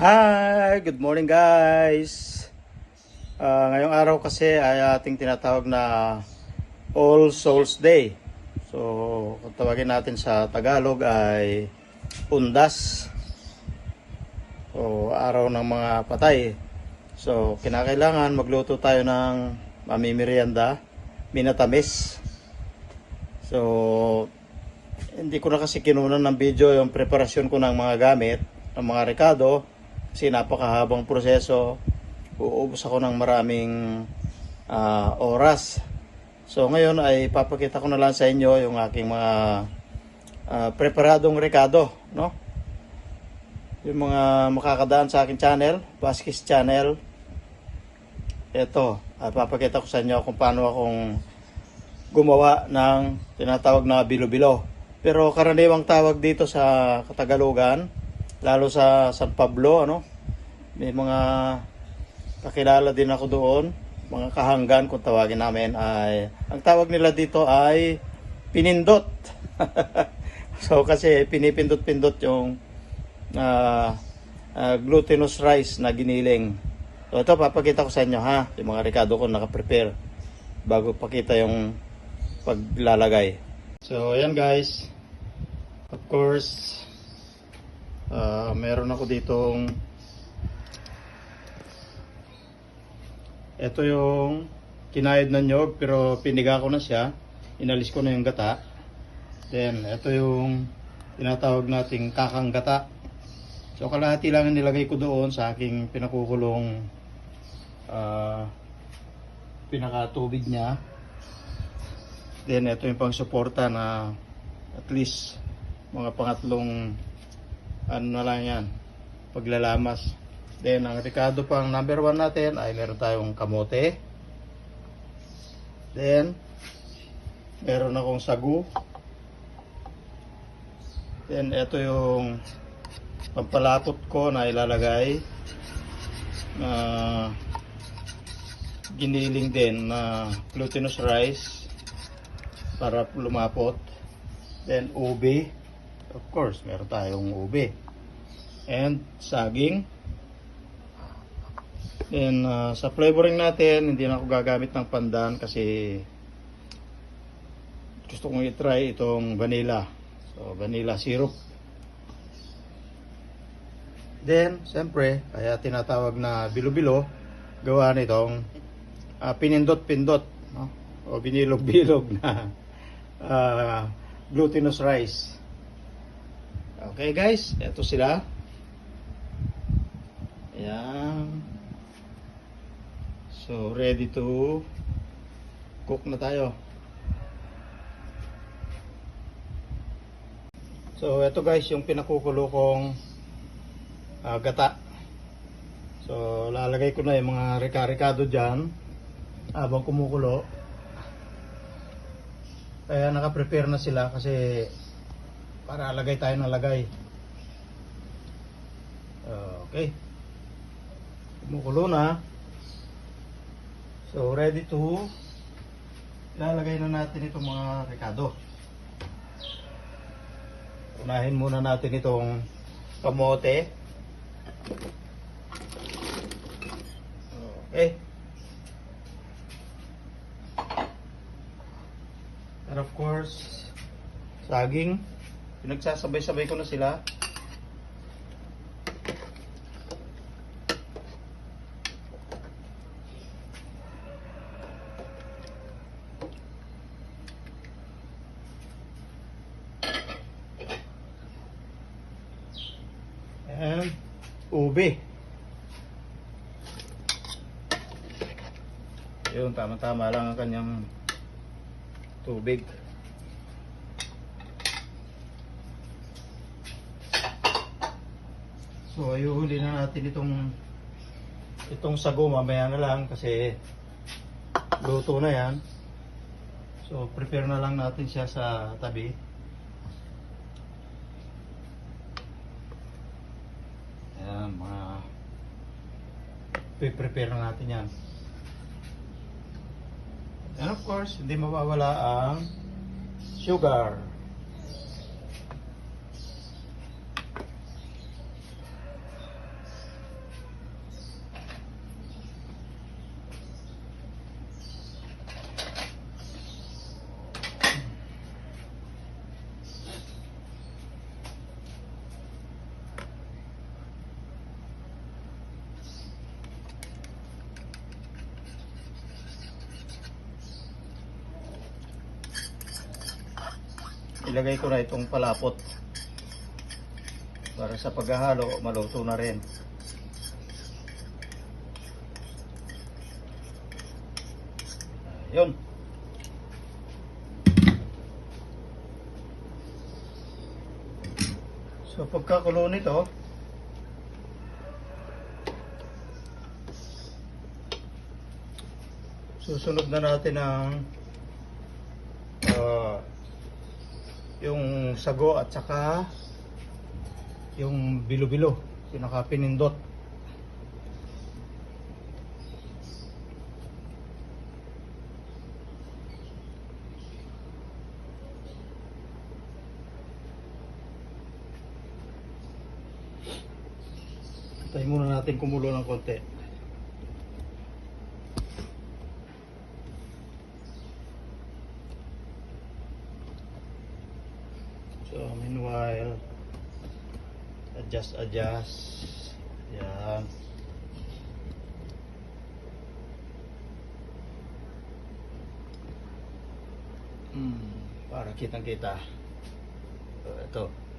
Hi! Good morning guys! Ah, ngayong araw kasi ay ating tinatawag na All Souls Day. So, kung tawagin natin sa Tagalog ay Undas. O araw ng mga patay. So, kinakailangan magluto tayo ng mamimerienda, minatamis. So, hindi ko na kasi kinunan ng video yung preparasyon ko ng mga gamit, ng mga rekado, kasi napakahabang proseso. Uubos ako ng maraming ah, oras. So ngayon ay papakita ko na lang sa inyo yung aking mga ah, preparadong rekado, no? Yung mga makakadaan sa aking channel, Vasquez channel. Ito, ay papakita ko sa inyo kung paano akong gumawa ng tinatawag na bilo-bilo. Pero karaniwang tawag dito sa Katagalugan, lalo sa San Pablo, ano, may mga kakilala din ako doon, mga kahanggan kung tawagin namin ay, ang tawag nila dito ay pinindot. so kasi pinipindot-pindot yung ah, ah, glutinous rice na giniling. So ito papakita ko sa inyo ha, yung mga rekado ko nakaprepare bago pakita yung paglalagay. So ayan guys, of course, ah, meron ako ditong ito yung kinayod na nyog pero piniga ko na siya. Inalis ko na yung gata. Then ito yung tinatawag nating kakang gata. So kalahati lang ang nilagay ko doon sa aking pinakukulong ah, pinakatubig niya. Then ito yung pang suporta na at least mga pangatlong ano na lang yan paglalamas. Then ang Ricardo pang number one natin ay meron tayong kamote. Then meron akong sagu. Then ito yung pampalapot ko na ilalagay na giniling din na glutinous rice para lumapot. Then ube. Of course, meron tayong ube. And saging. Then uh, sa flavoring natin, hindi na ako gagamit ng pandan kasi gusto kong i-try itong vanilla. So vanilla syrup. Then, siyempre, kaya tinatawag na bilo-bilo, gawa nitong ah, pinindot-pindot, no? o binilog-bilog na ah, glutinous rice. Okay guys, eto sila. Ayan. So, ready to cook na tayo. So, eto guys, yung pinakukulo kong ah, gata. So, lalagay ko na yung mga reka-rekado dyan habang kumukulo. Kaya naka-prepare na sila kasi para lagay tayo ng lagay. Okay. Kumukulo na. So, ready to lalagay na natin itong mga rekado. Unahin muna natin itong kamote. Okay. And of course, saging. Pinagsasabay-sabay ko na sila. And ube. Yun, tama-tama lang ang kanyang tubig. So, ayuhuli na natin itong itong sago mamaya na lang kasi luto na yan. So, prepare na lang natin siya sa tabi. Ayan, mga prepare na natin yan. And of course, hindi mawawala ang sugar. Ilagay ko na itong palapot. Para sa paghahalo maluto na rin. Yun so pagkakulo nito susunod na natin ang ah, yung sago at saka yung bilo-bilo pinaka-pinindot Tayo muna natin kumulo ng konti. So, meanwhile, adjust. Yan. Hmm, para kitang kita. Ito.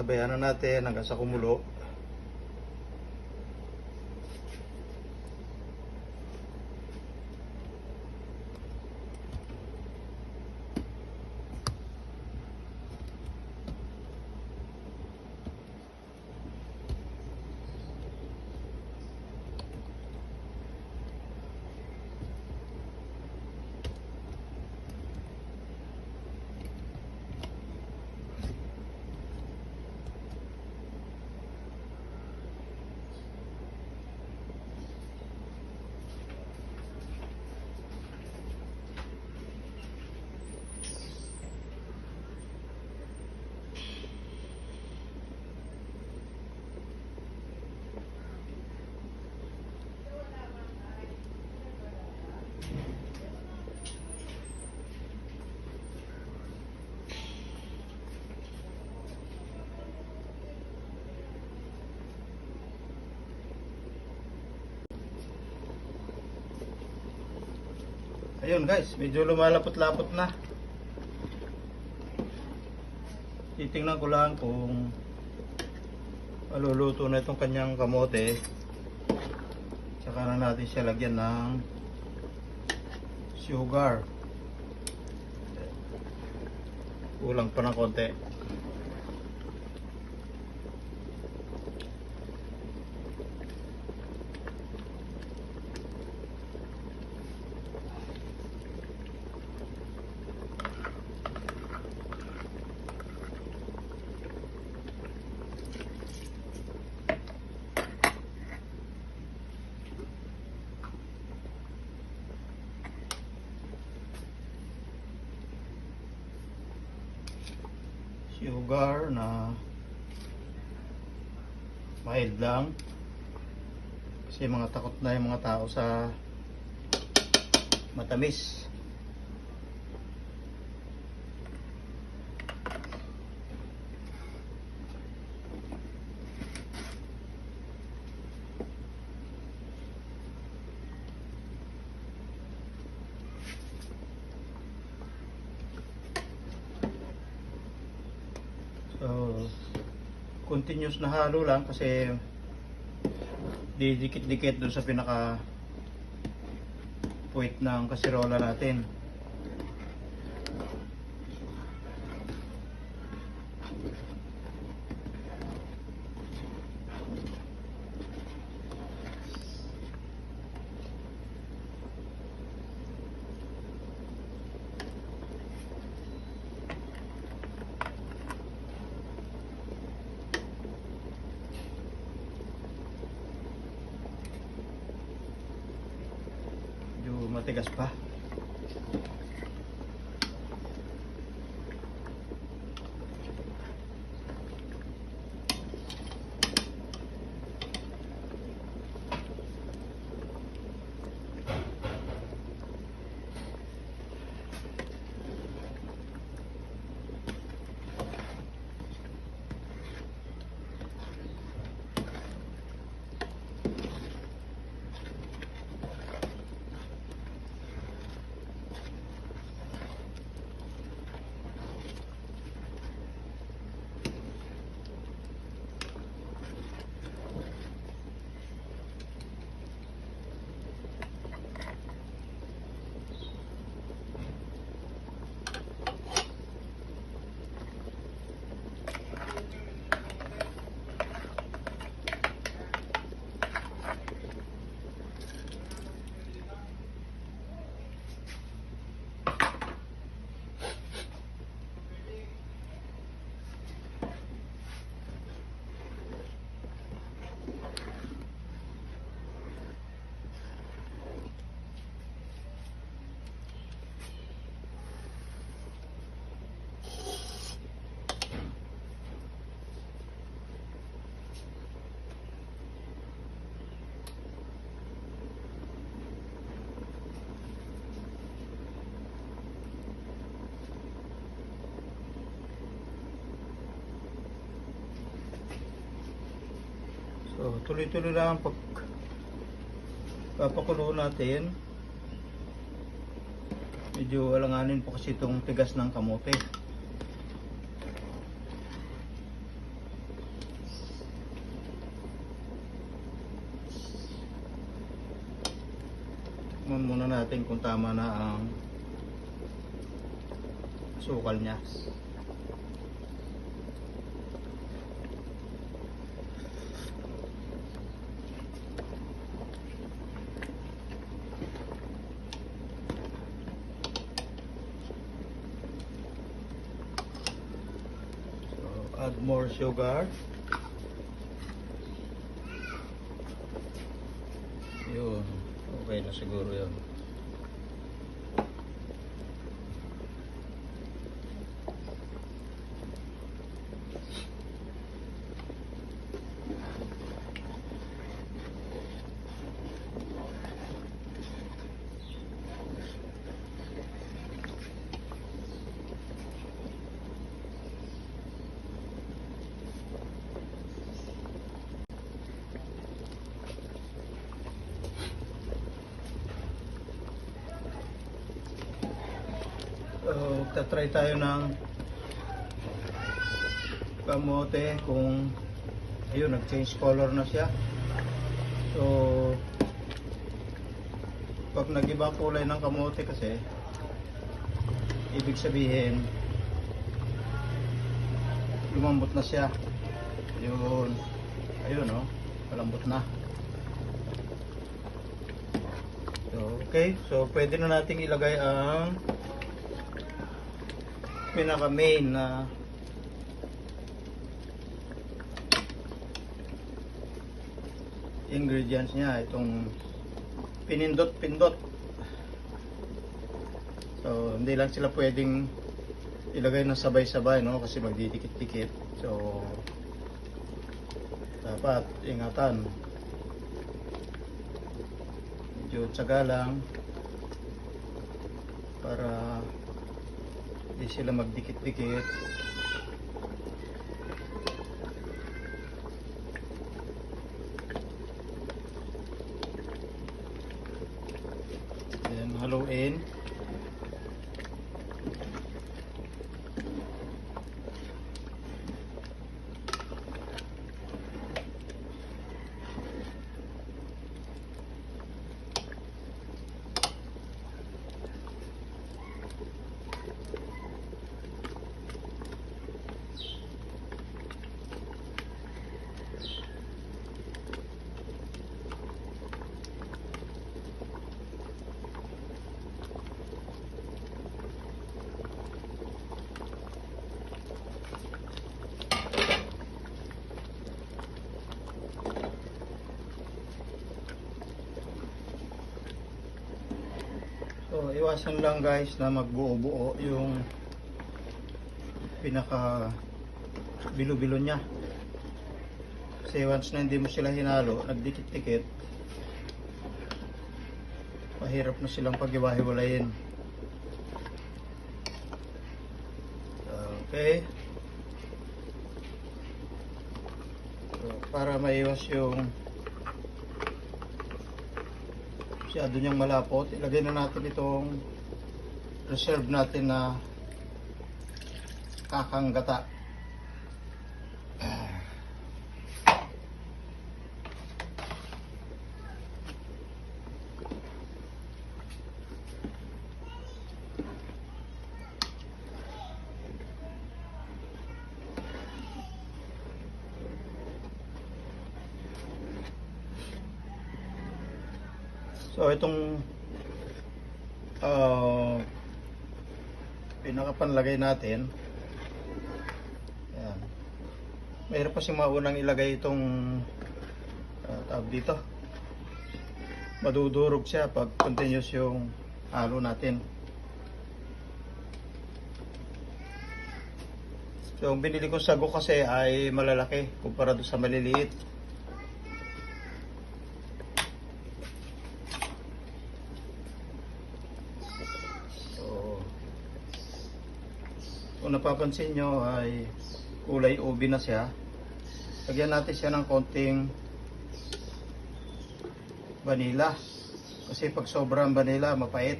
Tabayan na natin hanggang sa kumulo. Ayun guys, medyo lumalapot-lapot na. Titingnan ko lang kung maluluto na itong kanyang kamote. Saka na natin siya lagyan ng sugar. Kulang pa ng konti. sugar na mild lang kasi mga takot na yung mga tao sa matamis. So, continuous na halo lang kasi didikit-dikit dun sa pinaka puwit ng kasirola natin. Medyo matigas pa. Tuloy-tuloy lang ang pag papakulo natin. Medyo alanganin po kasi itong tigas ng kamote. Tingnan muna natin kung tama na ang sukal niya. So, add more sugar. Yun. Okay na siguro yun. So, tatry tayo ng kamote kung ayun, nag-change color na siya. So, pag nag-iba kulay ng kamote kasi, ibig sabihin, lumambot na siya. Yun. Ayun, no? Malambot na. So, okay. So, pwede na nating ilagay ang pinaka main na ingredients niya itong pinindot pindot so hindi lang sila pwedeng ilagay ng sabay-sabay no? Kasi magdidikit-dikit. So dapat ingatan. Medyo tsaga lang para hindi sila magdikit-dikit. Ayan, haluin. So, iwasan lang guys na magbuo-buo yung pinaka bilo-bilo niya. Kasi once na hindi mo sila hinalo, nagdikit-dikit, mahirap na silang pag-iwahiwalayin. Okay. So, para maiwas yung masyado niyang malapot, ilagay na natin itong reserve natin na kakang gata. So itong uh, pinakapanlagay natin yan. Mayroon pa si maunang ilagay itong uh, tawag dito. Madudurog siya pag continuous yung halo natin. So ang binili kong sago kasi ay malalaki kumpara doon sa maliliit. kung napapansin nyo ay kulay ubi na siya. Lagyan natin siya ng konting vanilla. Kasi pag sobrang vanilla mapait.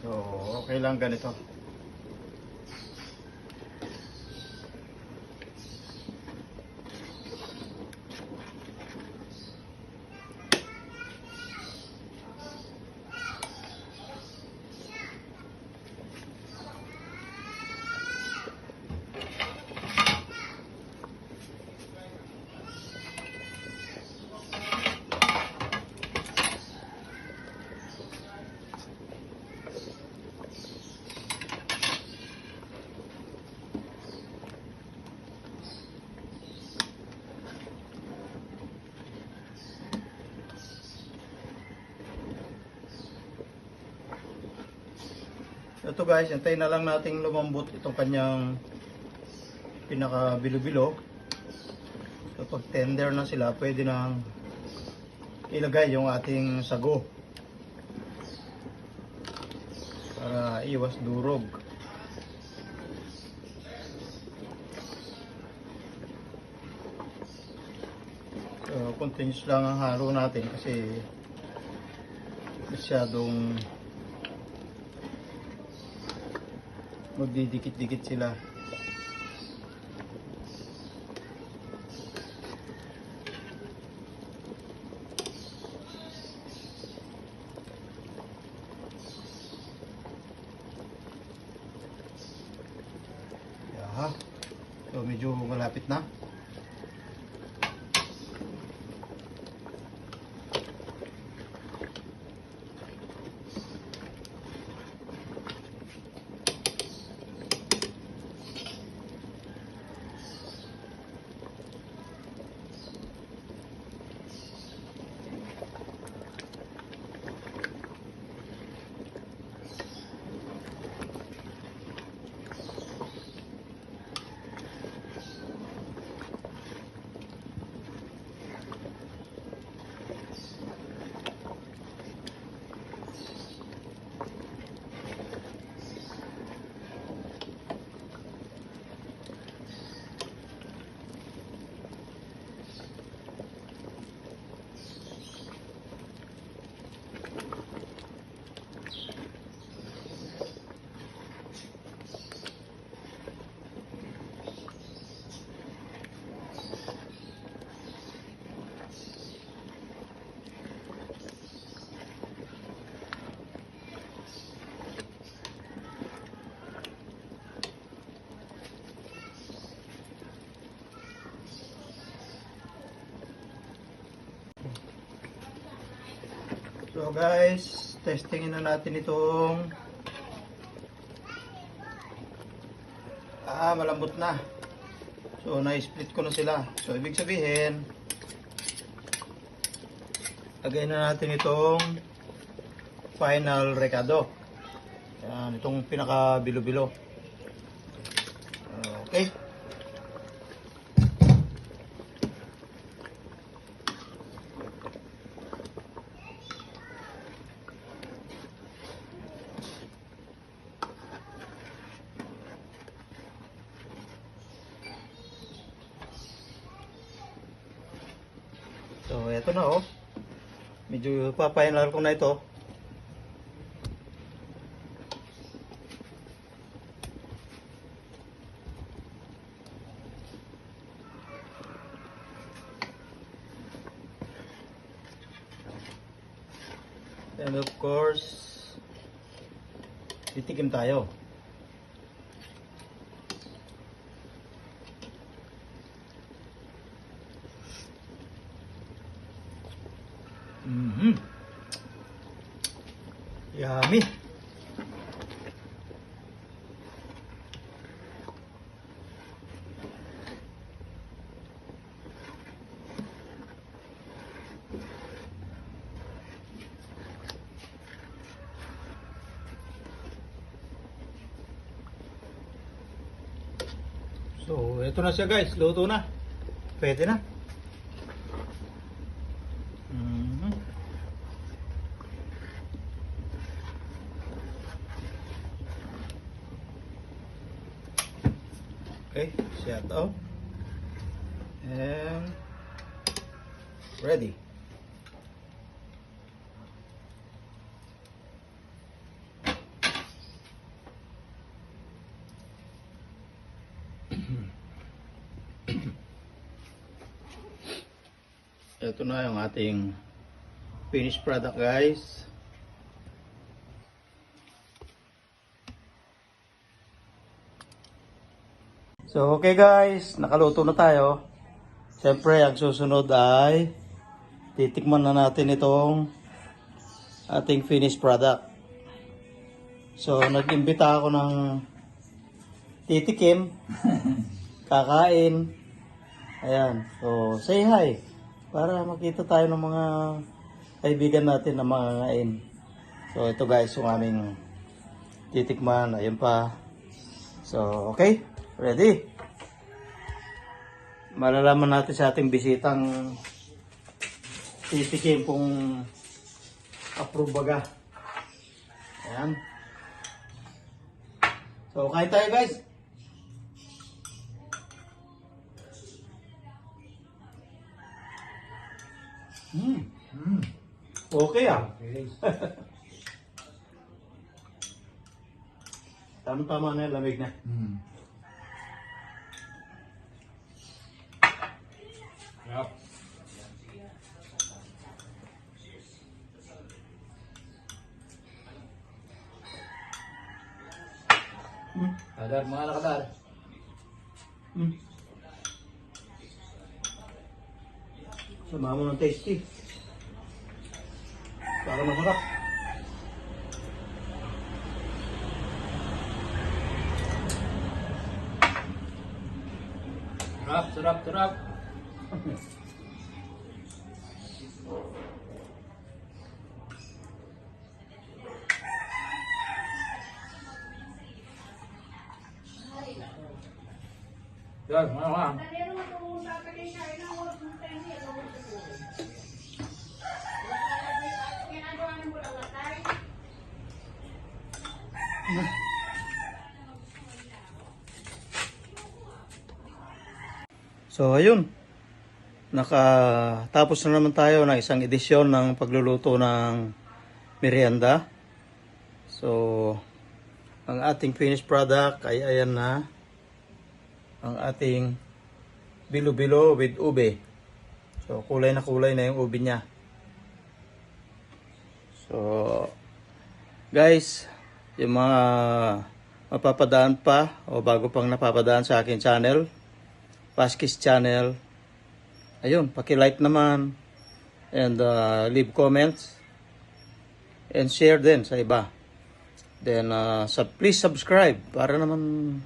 So okay lang ganito. Ito guys, antayin na lang nating lumambot itong kanyang pinaka bilo-bilo. So pag tender na sila, pwede nang ilagay yung ating sago. Para iwas durog. So continuous lang ang halo natin kasi masyadong magdidikit-dikit sila. Yaha. So medyo malapit na. Guys, testingin na natin itong Ah, malambot na. So na-split ko na sila. So ibig sabihin lagay na natin itong final recado. Yan, itong pinaka bilo-bilo. Okay. So, eto na oh. Medyo papainal ko na ito. And of course, titikim tayo. Mhm. Yummy. So, ito na siya guys. Luto na. Pwede na. Hmm. Ito na yung ating finished product guys. So okay guys, nakaluto na tayo. Siyempre ang susunod ay titikman na natin itong ating finished product. So nag-imbita ako ng titikim, kakain. Ayan. So, say hi. Para makita tayo ng mga kaibigan natin na mga ngain. So, ito guys, yung aming titikman. Ayun pa. So, okay. Ready? Malalaman natin sa ating bisitang titikim kung approve baga. Ayan. So, kain tayo guys. Hmm. Okay ah. Tama-tama na yung lamig na. Yep. Hmm. Kadar, mga nakadar. Hmm. Sama mo ng tasty. Para masarap. Sarap, sarap, sarap. Yan, mga mga. So ayun. Nakatapos na naman tayo ng isang edisyon ng pagluluto ng merienda. So ang ating finished product ay ayan na. Ang ating bilo-bilo with ube. So kulay na kulay na yung ube niya. So guys, yung mga mapapadaan pa o bago pang napapadaan sa akin channel, Paskis channel. Ayun, paki-like naman and uh, leave comments and share din sa iba. Then uh, sub please subscribe para naman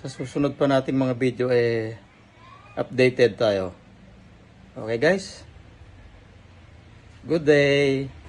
sa susunod pa nating mga video eh updated tayo. Okay guys? Good day.